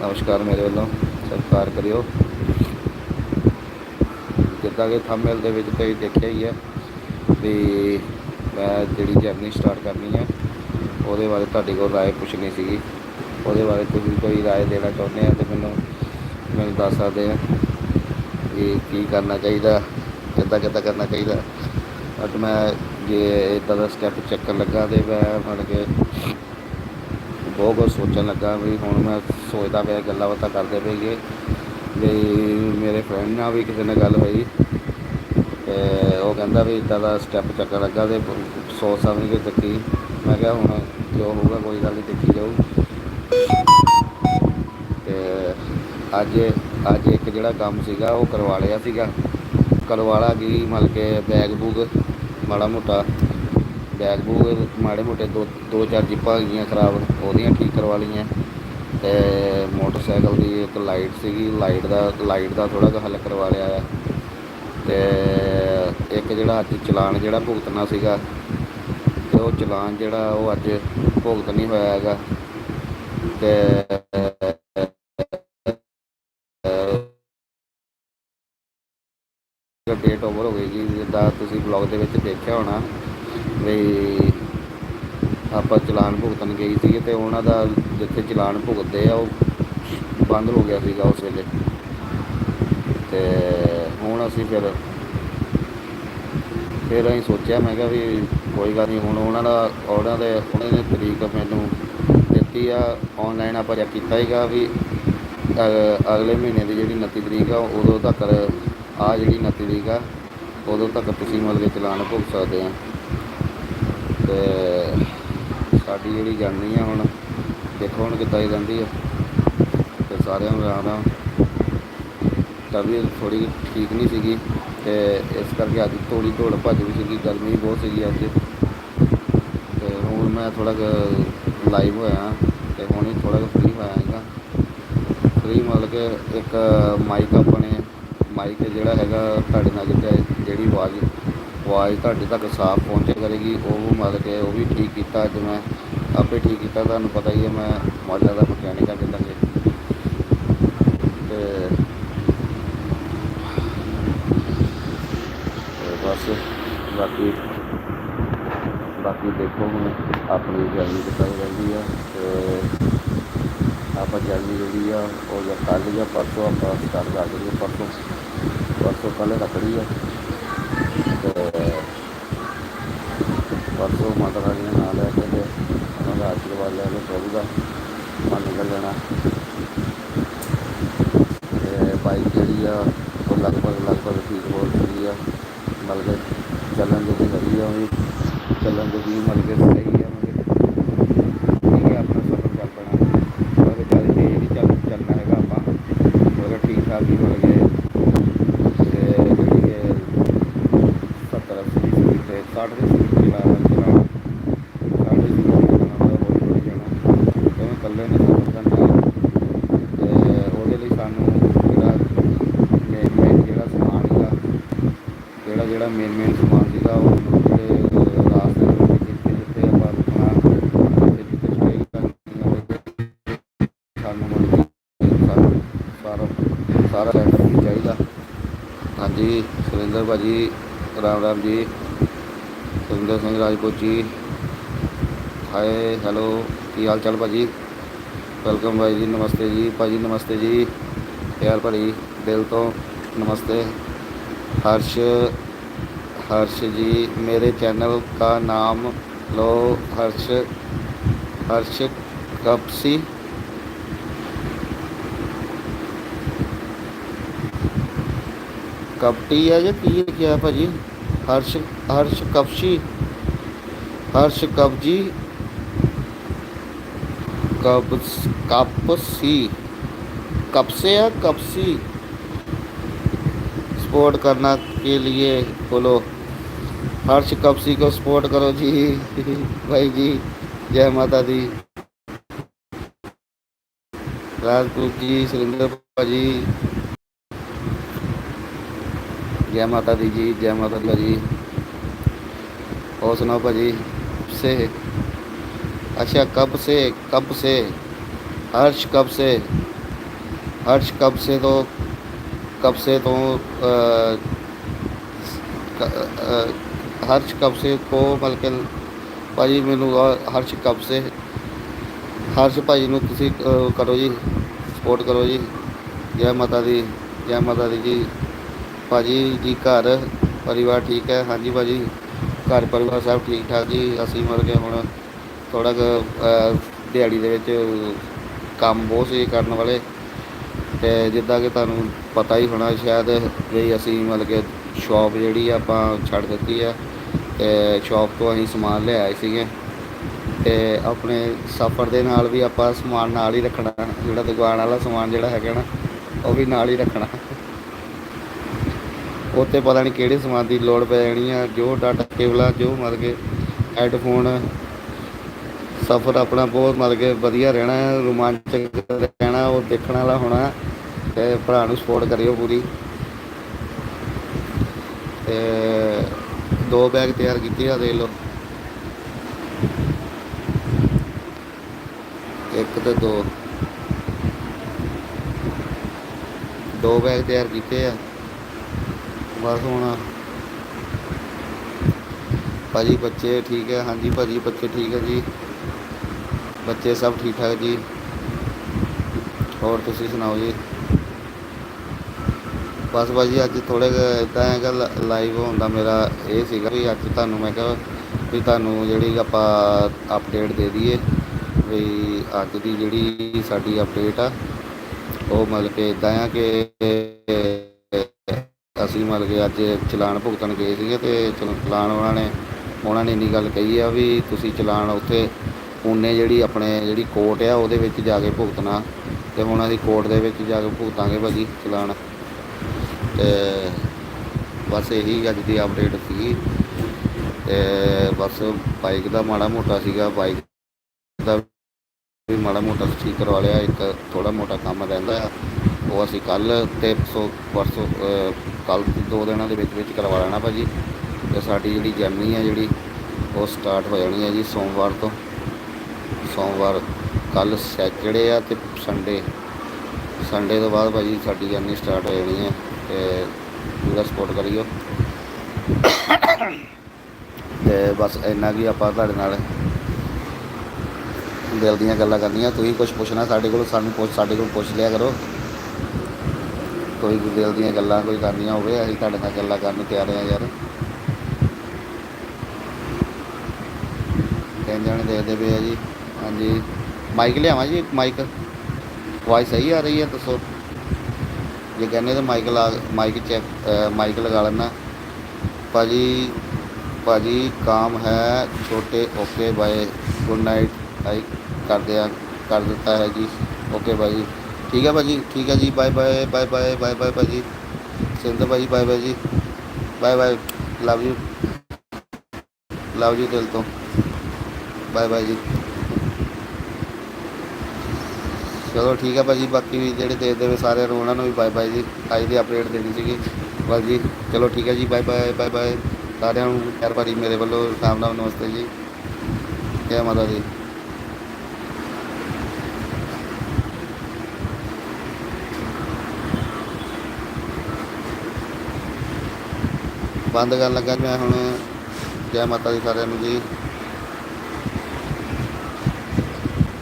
ਨਮਸਕਾਰ ਮੇਰੇ ਵੱਲੋਂ, ਸਤਿਕਾਰ ਕਰਿਓ। ਜਿੱਦਾਂ ਕਿ ਥੰਬਨੇਲ ਦੇ ਵਿੱਚ ਤੁਸੀਂ ਦੇਖਿਆ ਹੀ ਹੈ ਵੀ ਮੈਂ ਜਿਹੜੀ ਜਰਨੀ ਸਟਾਰਟ ਕਰਨੀ ਹੈ, ਉਹਦੇ ਬਾਰੇ ਤੁਹਾਡੇ ਕੋਲ ਰਾਏ ਪੁੱਛਣੀ ਸੀਗੀ। ਉਹਦੇ ਬਾਰੇ ਤੁਸੀਂ ਕੋਈ ਰਾਏ ਦੇਣਾ ਚਾਹੁੰਦੇ ਆ ਤੇ ਮੈਨੂੰ ਮੈਨੂੰ ਦੱਸ ਸਕਦੇ ਆ ਵੀ ਕੀ ਕਰਨਾ ਚਾਹੀਦਾ, ਕਿੱਦਾਂ ਕਿੱਦਾਂ ਕਰਨਾ ਚਾਹੀਦਾ। ਅੱਜ ਮੈਂ ਜੇ ਇਦਾਂ ਦਾ ਸਟੈਪ ਚੱਕਣ ਲੱਗਾ ਤੇ ਮੈਂ ਮਤਲਬ ਕਿ ਬਹੁਤ ਕੁਝ ਸੋਚਣ ਲੱਗਾ ਵੀ ਹੁਣ ਮੈਂ ਸੋਚਦਾ ਪਿਆ, ਗੱਲਾਂ ਬਾਤਾਂ ਕਰਦੇ ਪਈਏ ਵੀ ਮੇਰੇ ਫਰੈਂਡ ਨਾਲ ਵੀ ਕਿਸੇ ਨਾਲ ਗੱਲ ਹੋਈ। ਤੇ ਉਹ ਕਹਿੰਦਾ ਵੀ ਇਦਾਂ ਦਾ ਸਟੈਪ ਚੱਕਣ ਲੱਗਾ ਤੇ ਸੋਚ ਸਮਝ ਕੇ ਚੱਕੀ। ਮੈਂ ਕਿਹਾ ਹੁਣ ਜੋ ਹੋਊਗਾ ਕੋਈ ਗੱਲ ਨਹੀਂ ਦੇਖੀ ਜਾਊ। ਤੇ ਅੱਜ ਅੱਜ ਇੱਕ ਜਿਹੜਾ ਕੰਮ ਸੀਗਾ, ਉਹ ਕਰਵਾ ਲਿਆ ਸੀਗਾ। ਕਰਵਾ ਲਾ ਗਈ ਮਤਲਬ ਕਿ ਬੈਗ ਬੂਗ ਮਾੜਾ ਮੋਟਾ। ਬੈਗ ਬੂਗ ਮਾੜੇ ਮੋਟੇ ਦੋ ਦੋ ਚਾਰ ਜਿੱਪਾਂ ਹੈਗੀਆਂ ਖਰਾਬ, ਉਹਦੀਆਂ ਠੀਕ ਕਰਵਾ ਲਈਆਂ। ਤੇ ਮੋਟਰਸਾਈਕਲ ਦੀ ਇੱਕ ਲਾਈਟ ਸੀਗੀ, ਲਾਈਟ ਦਾ ਲਾਈਟ ਦਾ ਥੋੜਾ ਜਿਹਾ ਹੱਲ ਕਰਵਾ ਲਿਆ ਆ। ਤੇ ਇੱਕ ਜਿਹੜਾ ਅੱਜ ਚਲਾਨ ਜਿਹੜਾ ਭੁਗਤਣਾ ਸੀਗਾ, ਤੇ ਉਹ ਚਲਾਨ ਜਿਹੜਾ ਉਹ ਅੱਜ ਭੁਗਤ ਨਹੀਂ ਹੋਇਆ ਹੈਗਾ। ਤੇ ਡੇਟ ਓਵਰ ਹੋ ਗਈ ਜੀ, ਜਿੱਦਾਂ ਤੁਸੀਂ ਬਲੌਗ ਦੇ ਵਿੱਚ ਦੇਖਿਆ ਹੋਣਾ, ਵੀ ਆਪਾਂ ਚਲਾਨ ਭੁਗਤਣ ਗਈ ਸੀਗੇ ਤੇ ਉਹਨਾਂ ਦਾ ਜਿੱਥੇ ਚਲਾਨ ਭੁਗਤਦੇ ਆ, ਉਹ ਬੰਦ ਹੋ ਗਿਆ ਸੀਗਾ ਉਸ ਵੇਲੇ। ਤੇ ਹੁਣ ਅਸੀਂ ਫਿਰ ਫਿਰ ਅਸੀਂ ਸੋਚਿਆ, ਮੈਂ ਕਿਹਾ ਵੀ ਕੋਈ ਗੱਲ ਨਹੀਂ ਹੁਣ ਉਹਨਾਂ ਦਾ ਉਹਨਾਂ ਦੇ, ਉਹਨਾਂ ਨੇ ਤਰੀਕ ਮੈਨੂੰ ਦਿੱਤੀ ਆ। ਆਨਲਾਈਨ ਆਪਾਂ ਚੈੱਕ ਕੀਤਾ ਸੀਗਾ ਵੀ ਅਗਲੇ ਮਹੀਨੇ ਦੀ ਜਿਹੜੀ 29 ਤਰੀਕ ਆ, ਉਦੋਂ ਤੱਕ ਆ ਜਿਹੜੀ 29 ਤਰੀਕ ਆ, ਉਦੋਂ ਤੱਕ ਤੁਸੀਂ ਮਤਲਬ ਕਿ ਚਲਾਨ ਭੁਗਤ ਸਕਦੇ ਆ। ਤੇ ਸਾਡੀ ਜਿਹੜੀ ਜਾਣੀ ਆ ਹੁਣ, ਦੇਖੋ ਹੁਣ ਕਿੱਦਾਂ ਹੀ ਜਾਂਦੀ ਆ। ਤੇ ਸਾਰਿਆਂ ਨੂੰ ਰਾਮ ਰਾਮ। ਤਬੀਅਤ ਥੋੜੀ ਠੀਕ ਨਹੀਂ ਸੀਗੀ ਤੇ ਇਸ ਕਰਕੇ ਅੱਜ ਥੋੜੀ ਦੌੜ ਭੱਜ ਵੀ ਸੀਗੀ, ਗਰਮੀ ਬਹੁਤ ਸੀਗੀ ਅੱਜ। ਤੇ ਹੁਣ ਮੈਂ ਥੋੜਾ ਲਾਈਵ ਹੋਇਆ ਤੇ ਹੁਣ ਹੀ ਥੋੜਾ ਜਿਹਾ ਫ੍ਰੀ ਹੋਇਆ ਹੈਗਾ ਫ੍ਰੀ ਮਤਲਬ ਕਿ ਇੱਕ ਮਾਈਕ ਆਪਣੇ ਮਾਈਕ ਜਿਹੜਾ ਹੈਗਾ ਤੁਹਾਡੇ ਨਾਲ ਜਿਹੜਾ ਜਿਹੜੀ ਆਵਾਜ਼ ਆਵਾਜ਼ ਤੁਹਾਡੇ ਤੱਕ ਸਾਫ਼ ਪਹੁੰਚੇ ਕਰੇਗੀ, ਉਹ ਮਤਲਬ ਕਿ ਉਹ ਵੀ ਠੀਕ ਕੀਤਾ ਅੱਜ ਮੈਂ। ਆਪੇ ਠੀਕ ਕੀਤਾ, ਤੁਹਾਨੂੰ ਪਤਾ ਹੀ ਹੈ, ਮੈਂ ਮੌਜਾ ਦਾ ਮਕੈਨਿਕ ਆ ਜਿੱਦਾਂ ਕਿ ਤੇ ਬਸ, ਬਾਕੀ ਬਾਕੀ ਦੇਖੋ ਹੁਣ ਆਪਣੀ ਜਰਨੀ ਕਿੱਦਾਂ ਦੀ ਰਹਿੰਦੀ ਆ। ਤੇ ਆਪਾਂ ਜਰਨੀ ਜਿਹੜੀ ਆ, ਉਹ ਜਾਂ ਕੱਲ੍ਹ ਜਾਂ ਪਰਸੋਂ ਆਪਾਂ ਸਟਾਰਟ ਕਰ ਦਈਏ ਪਰਸੋਂ। ਪਰਸੋਂ ਕੱਲ੍ਹ ਰੱਖੜੀ ਆ। ਤੇ ਪਰਸੋਂ ਮਾਤਾ ਰਾਣੀ ਨਾਲ ਨਾਮ ਲੈ ਕੇ ਉਹਨਾਂ ਦਾ ਆਸ਼ੀਰਵਾਦ ਲੈ ਕੇ ਪ੍ਰਭੂ ਦਾ। ਮਨ ਨਿਕਲ ਜਾਣਾ ਤੇ ਬਾਈਕ ਜਿਹੜੀ ਆ, ਉਹ ਲਗਭਗ ਲਗਭਗ ਠੀਕ ਹੋ ਚੁੱਕੀ ਆ। ਮਤਲਬ ਚੱਲਣ ਜੋਗੀ ਹੈਗੀ ਆ ਉਹ ਵੀ ਚੱਲਣ ਜੋਗੀ ਮਤਲਬ ਕਿ ਸਹੀ ਆ ਠੀਕ ਹੈ ਆਪਣਾ ਸਫ਼ਰ ਚੱਲ ਪੈਣਾ। ਮਤਲਬ ਕਿ ਜ਼ਿਆਦਾ ਤੇਜ਼ ਚੱਲ ਚੱਲਣਾ ਹੈਗਾ ਆਪਾਂ, ਮਤਲਬ ਠੀਕ ਠਾਕ ਹੀ ਮਤਲਬ ਕਿ ਤੇ ਜਿਹੜੀ ਕਿ 70 80 ਤੇ 60 ਦੀ ਸਪੀਡ ਚਲਾ ਚਲਾਉਣਾ 60 ਦੀ ਸਪੀਡ ਚਲਾਉਣਾ ਦਾ ਹੌਲੀ ਹੌਲੀ ਜਾਣਾ ਕਿਉਂਕਿ ਇਕੱਲੇ ਨੇ ਸਫ਼ਰ ਕਰਨਾ ਤੇ ਉਹਦੇ ਲਈ ਸਾਨੂੰ ਜਿਹੜਾ ਮੇਨ ਮੇਨ ਜਿਹੜਾ ਸਮਾਨ ਸੀਗਾ ਜਿਹੜਾ ਜਿਹੜਾ ਮੇਨ ਮੇਨ ਸਮਾਨ ਸੀਗਾ ਉਹ ਜਿਹੜੇ ਰਾਸਤੇ ਦੇ ਵਿੱਚ ਜਿੱਥੇ ਜਿੱਥੇ ਆਪਾਂ ਰੁਕਣਾ ਤੇ ਜਿੱਥੇ ਸਟੇ ਕਰਨੀ ਹੋਵੇ ਸਾਨੂੰ ਮਤਲਬ ਕਿ ਸਾਨੂੰ ਸਾਰਾ ਸਾਰਾ ਸੈਟਅਪ ਹੀ ਚਾਹੀਦਾ ਹਾਂਜੀ ਸੁਰਿੰਦਰ ਭਾਜੀ ਰਾਮ ਰਾਮ ਜੀ ਸੁਰਿੰਦਰ ਸਿੰਘ ਰਾਜਪੂਤ ਜੀ ਹਾਏ ਹੈਲੋ ਕੀ ਹਾਲ ਚਾਲ ਭਾਜੀ ਵੈਲਕਮ ਭਾਈ ਜੀ ਨਮਸਤੇ ਜੀ ਭਾਜੀ ਨਮਸਤੇ ਜੀ ਪਿਆਰ ਭਰੀ ਦਿਲ ਤੋਂ ਨਮਸਤੇ हर्ष हर्ष जी मेरे चैनल का नाम लो हर्ष हर्ष कपसी ਕਪਟੀ ਹੈ ਜਾਂ ਕੀ ਲਿਖਿਆ ਹੈ ਭਾਜੀ ਹਰਸ਼ ਹਰਸ਼ ਕਪਸ਼ੀ ਹਰਸ਼ ਕਬਜੀ ਕਬਸ ਕਪਸੀ कपसे या कपसी सपोर्ट करना के लिए बोलो हर्ष कपसी को सपोर्ट करो जी भाई जी जय माता दी राजपूत जी सुरेंद्र भाजी ਜੈ ਮਾਤਾ ਦੀ ਜੀ, ਜੈ ਮਾਤਾ ਦੀ ਜੀ। ਹੋਰ ਸੁਣਾਓ ਭਾਜੀ, ਸੇ? ਅੱਛਾ, ਕਬ ਸੇ ਕਬ ਸੇ? ਹਰਸ਼ ਕਬ ਸੇ? ਹਰਸ਼ ਕਬ ਸੇ ਤੋਂ, ਕਬ ਸੇ ਤੋਂ ਹਰਸ਼ ਕਬ ਸੇ ਕੋ ਬਲਕਿ ਭਾਜੀ ਮੈਨੂੰ ਹਰਸ਼ ਕਬ ਸੇ। ਹਰਸ਼ ਭਾਜੀ ਨੂੰ ਤੁਸੀਂ ਕਰੋ ਜੀ, ਸਪੋਰਟ ਕਰੋ ਜੀ। ਜੈ ਮਾਤਾ ਦੀ, ਜੈ ਮਾਤਾ ਦੀ ਜੀ। ਭਾਜੀ ਜੀ ਘਰ, ਪਰਿਵਾਰ ਠੀਕ ਹੈ? ਹਾਂਜੀ ਭਾਜੀ, ਘਰ ਪਰਿਵਾਰ ਸਭ ਠੀਕ ਠਾਕ ਜੀ? ਅਸੀਂ ਮਰ ਗਏ ਹੁਣ ਥੋੜਾ ਕੁ ਦਿਹਾੜੀ ਦੇ ਵਿੱਚ ਕੰਮ ਬਹੁਤ ਸੀ ਕਰਨ ਵਾਲੇ ਤੇ ਜਿੱਦਾਂ ਕਿ ਤੁਹਾਨੂੰ ਪਤਾ ਹੀ ਹੋਣਾ ਸ਼ਾਇਦ ਵੀ ਅਸੀਂ ਮਤਲਬ ਕਿ ਸ਼ਾਪ ਜਿਹੜੀ ਆ ਆਪਾਂ ਛੱਡ ਦਿੱਤੀ ਹੈ ਤੇ ਸ਼ਾਪ ਤੋਂ ਅਸੀਂ ਸਮਾਨ ਲਿਆਏ ਸੀਗੇ ਤੇ ਆਪਣੇ ਸਫ਼ਰ ਦੇ ਨਾਲ ਵੀ ਆਪਾਂ ਸਮਾਨ ਨਾਲ ਹੀ ਰੱਖਣਾ, ਜਿਹੜਾ ਦੁਕਾਨ ਵਾਲਾ ਸਮਾਨ ਜਿਹੜਾ ਹੈਗਾ ਨਾ, ਉਹ ਵੀ ਨਾਲ ਹੀ ਰੱਖਣਾ। ਉੱਥੇ ਪਤਾ ਨਹੀਂ ਕਿਹੜੇ ਸਮਾਨ ਦੀ ਲੋੜ ਪੈ ਜਾਣੀ ਆ, ਜੋ ਡਾਟਾ ਕੇਬਲਾਂ ਜੋ ਮਤਲਬ ਕਿ ਹੈੱਡਫੋਨ ਸਫ਼ਰ ਆਪਣਾ ਬਹੁਤ ਮਤਲਬ ਕਿ ਵਧੀਆ ਰਹਿਣਾ ਹੈ ਰੋਮਾਂਚਕ ਰਹਿਣਾ, ਉਹ ਦੇਖਣ ਵਾਲਾ ਹੋਣਾ ਤੇ ਭਰਾ ਨੂੰ ਸਪੋਰਟ ਕਰਿਓ ਪੂਰੀ। ਤੇ ਦੋ ਬੈਗ ਤਿਆਰ ਕੀਤੇ ਆ, ਦੇਖ ਲਓ। ਇੱਕ ਤੇ ਦੋ। ਦੋ ਬੈਗ ਤਿਆਰ ਕੀਤੇ ਆ। ਬਸ ਹੁਣ ਭਾਜੀ ਬੱਚੇ ਠੀਕ ਹੈ, ਹਾਂਜੀ ਭਾਜੀ ਬੱਚੇ ਠੀਕ ਹੈ ਜੀ। ਬੱਚੇ ਸਭ ਠੀਕ ਠਾਕ ਜੀ। ਹੋਰ ਤੁਸੀਂ ਸੁਣਾਓ ਜੀ? ਬਸ ਭਾਜੀ ਅੱਜ ਥੋੜੇ ਇਦਾਂ ਹੈਗਾ ਲਾਈਵ ਹੋਣ ਦਾ ਮੇਰਾ ਇਹ ਸੀਗਾ ਵੀ ਅੱਜ ਤੁਹਾਨੂੰ ਮੈਂ ਕਿਹਾ ਵੀ ਤੁਹਾਨੂੰ ਜਿਹੜੀ ਆਪਾਂ ਅਪਡੇਟ ਦੇ ਦਈਏ ਵੀ ਅੱਜ ਦੀ ਜਿਹੜੀ ਸਾਡੀ ਅਪਡੇਟ ਆ, ਉਹ ਮਤਲਬ ਕਿ ਇਦਾਂ ਆ ਕਿ ਅਸੀਂ ਮਤਲਬ ਕਿ ਅੱਜ ਚਲਾਨ ਭੁਗਤਣ ਗਏ ਸੀਗੇ ਤੇ ਚਲ- ਚਲਾਨ ਉਹਨਾਂ ਨੇ ਉਹਨਾਂ ਨੇ ਇੰਨੀ ਗੱਲ ਕਹੀ ਆ ਵੀ ਤੁਸੀਂ ਚਲਾਨ ਉੱਥੇ ਪੂਨੇ ਜਿਹੜੀ ਆਪਣੇ ਜਿਹੜੀ ਕੋਰਟ ਆ, ਉਹਦੇ ਵਿੱਚ ਜਾ ਕੇ ਭੁਗਤਣਾ ਤੇ ਹੁਣ ਅਸੀਂ ਕੋਰਟ ਦੇ ਵਿੱਚ ਜਾ ਕੇ ਭੁਗਤਾਂਗੇ ਭਾਜੀ ਚਲਾਨ। ਤੇ ਬਸ ਇਹੀ ਅੱਜ ਦੀ ਅਪਡੇਟ ਸੀ। ਤੇ ਬਸ ਬਾਈਕ ਦਾ ਮਾੜਾ ਮੋਟਾ ਸੀਗਾ ਬਾਈਕ ਦਾ ਵੀ ਮਾੜਾ ਮੋਟਾ ਠੀਕ ਕਰਵਾ ਲਿਆ, ਇੱਕ ਥੋੜਾ ਮੋਟਾ ਕੰਮ ਰਹਿੰਦਾ ਆ। ਉਹ ਅਸੀਂ ਕੱਲ ਤੇ ਸੋ, ਪਰਸੋਂ ਕੱਲ ਦੋ ਦਿਨਾਂ ਦੇ ਵਿੱਚ ਵਿੱਚ ਕਰਵਾ ਲੈਣਾ ਭਾਜੀ ਤੇ ਸਾਡੀ ਜਿਹੜੀ ਜਰਨੀ ਹੈ ਜਿਹੜੀ, ਉਹ ਸਟਾਰਟ ਹੋ ਜਾਣੀ ਹੈ ਜੀ ਸੋਮਵਾਰ ਤੋਂ। ਸੋਮਵਾਰ ਕੱਲ ਸੈਚਰਡੇ ਆ ਤੇ ਸੰਡੇ। ਸੰਡੇ ਤੋਂ ਬਾਅਦ ਭਾਜੀ ਸਾਡੀ ਜਰਨੀ ਸਟਾਰਟ ਹੋ ਜਾਣੀ ਹੈ ਤੇ ਪੂਰਾ ਸਪੋਰਟ ਕਰਿਓ। ਤੇ ਬਸ ਇੰਨਾ ਕੀ ਆਪਾਂ ਤੁਹਾਡੇ ਨਾਲ ਦਿਲ ਦੀਆਂ ਗੱਲਾਂ ਕਰਨੀਆਂ। ਤੁਸੀਂ ਕੁਝ ਪੁੱਛਣਾ ਸਾਡੇ ਕੋਲ, ਸਾਨੂੰ ਪੁੱਛ, ਸਾਡੇ ਕੋਲ ਪੁੱਛ ਲਿਆ ਕਰੋ। ਕੋਈ ਦਿਲ ਦੀਆਂ ਗੱਲਾਂ ਕੋਈ ਕਰਨੀਆਂ ਹੋਵੇ, ਅਸੀਂ ਤੁਹਾਡੇ ਨਾਲ ਗੱਲਾਂ ਕਰਨ ਨੂੰ ਤਿਆਰ ਆ ਯਾਰ। ਕਹਿੰਦੇ ਨੇ ਦੇਖਦੇ ਪਏ ਆ ਜੀ। ਹਾਂਜੀ। ਮਾਈਕ ਲਿਆਵਾਂ ਜੀ ਮਾਈਕ ਆਵਾਜ਼ ਸਹੀ ਆ ਰਹੀ ਹੈ ਦੱਸੋ। ਜੇ ਕਹਿੰਦੇ ਤਾਂ ਮਾਈਕ ਲਾ ਮਾਈਕ ਚੈੱਕ ਮਾਈਕ ਲਗਾ ਲੈਣਾ ਭਾਜੀ ਭਾਜੀ ਕੰਮ ਹੈ ਛੋਟੇ ਓਕੇ ਬਾਏ ਗੁੱਡ ਨਾਈਟ ਆਈ ਕਰਦੇ ਆ ਕਰ ਦਿੱਤਾ ਹੈ ਜੀ। ਓਕੇ ਭਾਈ ਠੀਕ ਹੈ ਭਾਜੀ, ਠੀਕ ਹੈ ਜੀ bye bye bye bye bye bye ਭਾਜੀ। ਸਿੰਧਾ ਭਾਜੀ ਬਾਏ ਬਾਏ ਜੀ। Bye bye love you love you ਦਿਲ ਤੋਂ। ਬਾਏ ਬਾਏ ਜੀ। ਚਲੋ ਠੀਕ ਹੈ ਭਾਜੀ, ਬਾਕੀ ਵੀ ਜਿਹੜੇ ਦੇਖਦੇ ਨੇ ਸਾਰਿਆਂ ਨੂੰ ਉਹਨਾਂ ਨੂੰ ਵੀ ਬਾਏ ਬਾਏ ਜੀ। ਅੱਜ ਦੀ ਅਪਡੇਟ ਦੇਣੀ ਸੀਗੀ। ਬਸ ਜੀ, ਚਲੋ ਠੀਕ ਹੈ ਜੀ ਬਾਏ ਬਾਏ ਬਾਏ ਬਾਏ ਸਾਰਿਆਂ ਨੂੰ ਪਿਆਰ ਭਰੀ ਮੇਰੇ ਵੱਲੋਂ ਸ਼ਾਮ ਦਾ ਨਮਸਤੇ ਜੀ। ਜੈ ਮਾਤਾ ਜੀ ਬੰਦ ਕਰਨ ਲੱਗਾ ਮੈਂ ਹੁਣ ਜੈ ਮਾਤਾ ਦੀ ਸਾਰਿਆਂ ਨੂੰ ਜੀ।